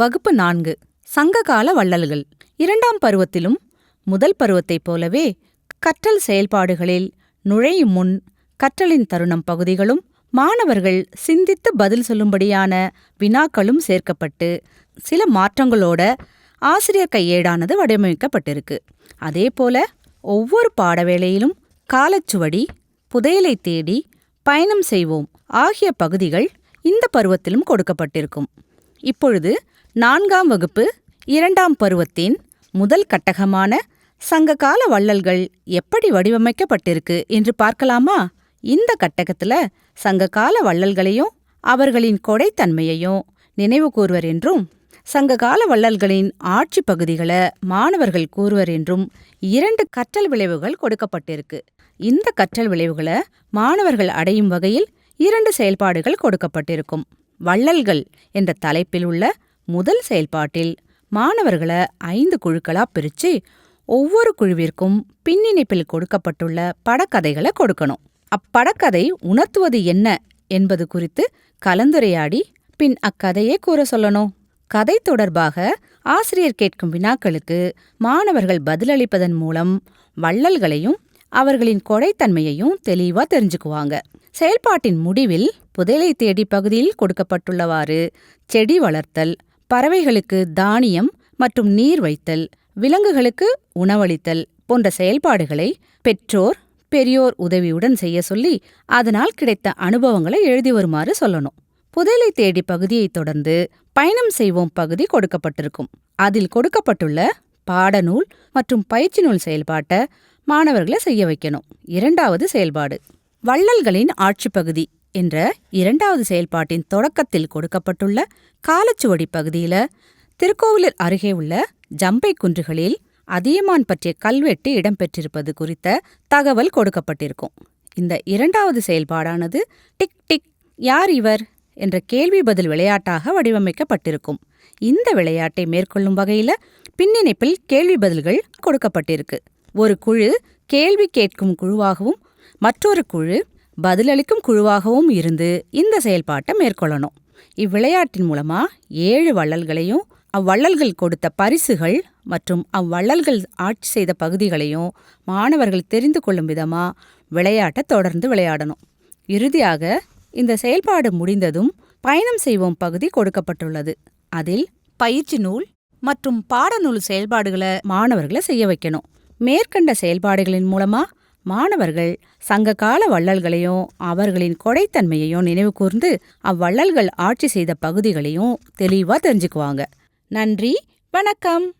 வகுப்பு நான்கு சங்ககால வள்ளல்கள். இரண்டாம் பருவத்திலும் முதல் பருவத்தைப் போலவே கற்றல் செயல்பாடுகளில் நுழையும் முன் கற்றலின் தருணம் பகுதிகளும் மாணவர்கள் சிந்தித்து பதில் சொல்லும்படியான வினாக்களும் சேர்க்கப்பட்டு சில மாற்றங்களோட ஆசிரியர் கையேடானது வடிவமைக்கப்பட்டிருக்கு. அதேபோல ஒவ்வொரு பாடவேளையிலும் காலச்சுவடி புதையலை தேடி பயணம் செய்வோம் ஆகிய பகுதிகள் இந்த பருவத்திலும் கொடுக்கப்பட்டிருக்கும். இப்பொழுது நான்காம் வகுப்பு இரண்டாம் பருவத்தின் முதல் கட்டகமான சங்ககால வள்ளல்கள் எப்படி வடிவமைக்கப்பட்டிருக்கு என்று பார்க்கலாமா? இந்த கட்டகத்துல சங்ககால வள்ளல்களையும் அவர்களின் கொடைத்தன்மையையும் நினைவு கூறுவர் என்றும் சங்ககால வள்ளல்களின் ஆட்சி பகுதிகளை மாணவர்கள் கூறுவர் என்றும் இரண்டு கற்றல் விளைவுகள் கொடுக்கப்பட்டிருக்கு. இந்த கற்றல் விளைவுகளை மாணவர்கள் அடையும் வகையில் இரண்டு செயல்பாடுகள் கொடுக்கப்பட்டிருக்கும். வள்ளல்கள் என்ற தலைப்பில் உள்ள முதல் செயல்பாட்டில் மாணவர்களை ஐந்து குழுக்களா பிரிச்சு ஒவ்வொரு குழுவிற்கும் பின்னிணைப்பில் கொடுக்கப்பட்டுள்ள படக்கதைகளை கொடுக்கணும். அப்படக்கதை உணர்த்துவது என்ன என்பது குறித்து கலந்துரையாடி பின் அக்கதையை கூற சொல்லணும். கதை தொடர்பாக ஆசிரியர் கேட்கும் வினாக்களுக்கு மாணவர்கள் பதிலளிப்பதன் மூலம் வள்ளல்களையும் அவர்களின் கொடைத்தன்மையையும் தெளிவா தெரிஞ்சுக்குவாங்க. செயல்பாட்டின் முடிவில் புதையலை தேடி பகுதியில் கொடுக்கப்பட்டுள்ளவாறு செடி வளர்த்தல் பறவைகளுக்கு தானியம் மற்றும் நீர் வைத்தல் விலங்குகளுக்கு உணவளித்தல் போன்ற செயல்பாடுகளை பெற்றோர் பெரியோர் உதவியுடன் செய்ய சொல்லி அதனால் கிடைத்த அனுபவங்களை எழுதி வருமாறு சொல்லணும். புதையலை தேடி பகுதியைத் தொடர்ந்து பயணம் செய்வோம் பகுதி கொடுக்கப்பட்டிருக்கும். அதில் கொடுக்கப்பட்டுள்ள பாடநூல் மற்றும் பயிற்சி நூல் செயல்பாட்டை மாணவர்களை செய்ய வைக்கணும். இரண்டாவது செயல்பாடு வள்ளல்களின் ஆட்சிப் பகுதி. என்ற இரண்டாவது செயல்பாட்டின் தொடக்கத்தில் கொடுக்கப்பட்டுள்ள காலச்சுவடி பகுதியில திருக்கோவிலூர் அருகே உள்ள ஜம்பை குன்றுகளில் அதியமான் பற்றிய கல்வெட்டு இடம்பெற்றிருப்பது குறித்த தகவல் கொடுக்கப்பட்டிருக்கும். இந்த இரண்டாவது செயல்பாடானது டிக் டிக் யார் இவர்? என்ற கேள்வி பதில் விளையாட்டாக வடிவமைக்கப்பட்டிருக்கும். இந்த விளையாட்டை மேற்கொள்ளும் வகையில பின்னிணைப்பில் கேள்வி பதில்கள் கொடுக்கப்பட்டிருக்கு. ஒரு குழு கேள்வி கேட்கும் குழுவாகவும் மற்றொரு குழு பதிலளிக்கும் குழுவாகவும் இருந்து இந்த செயல்பாட்டை மேற்கொள்ளணும். இவ்விளையாட்டின் மூலமா ஏழு வள்ளல்களையும் அவ்வள்ளல்கள் கொடுத்த பரிசுகள் மற்றும் அவ்வள்ளல்கள் ஆட்சி செய்த பகுதிகளையும் மாணவர்கள் தெரிந்து கொள்ளும் விதமா விளையாட்டை தொடர்ந்து விளையாடணும். இறுதியாக இந்த செயல்பாடு முடிந்ததும் பயணம் செய்வோம் பகுதி கொடுக்கப்பட்டுள்ளது. அதில் பயிற்சி நூல் மற்றும் பாடநூல் செயல்பாடுகளை மாணவர்களை செய்ய வைக்கணும். மேற்கண்ட செயல்பாடுகளின் மூலமா மாணவர்கள் சங்ககால வள்ளல்களையும் அவர்களின் கொடைத்தன்மையையும் நினைவு கூர்ந்து அவ்வள்ளல்கள் ஆட்சி செய்த பகுதிகளையும் தெளிவாக தெரிஞ்சுக்குவாங்க. நன்றி வணக்கம்.